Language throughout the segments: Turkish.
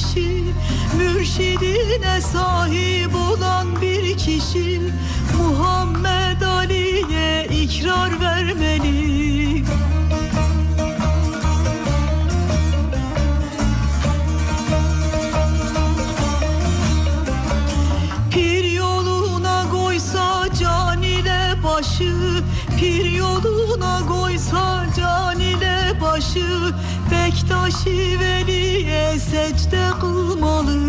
kişi Mürşidine sahip olan bir kişi. Başı Bektaşi Veli'ye secde kılmalı.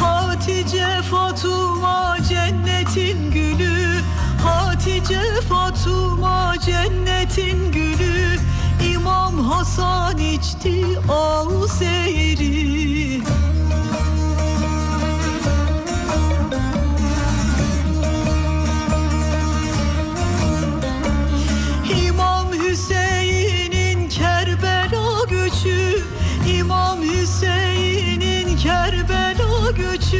Hatice Fatuma cennetin gülü Hatice Fatuma cennetin gülü. İmam Hasan içti av 歌曲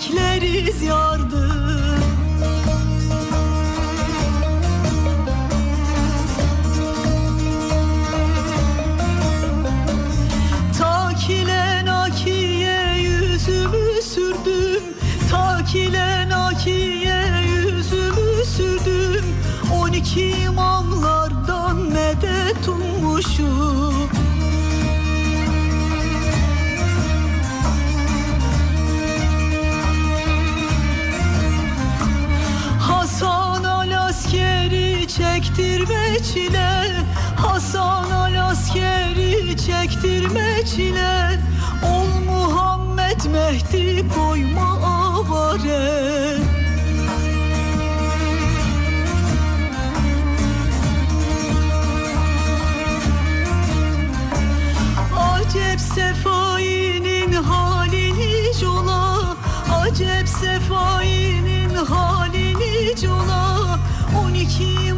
bekleriz yardım Takile nakiye yüzümü sürdüm. Takile nakiye yüzümü sürdüm. On iki imamlardan medet ummuşum çektirme çile. Hasan al askeri çektirme çile. Ol Muhammed Mehdi koyma avare. Acep sefainin halini cola Acep sefainin halini cola On iki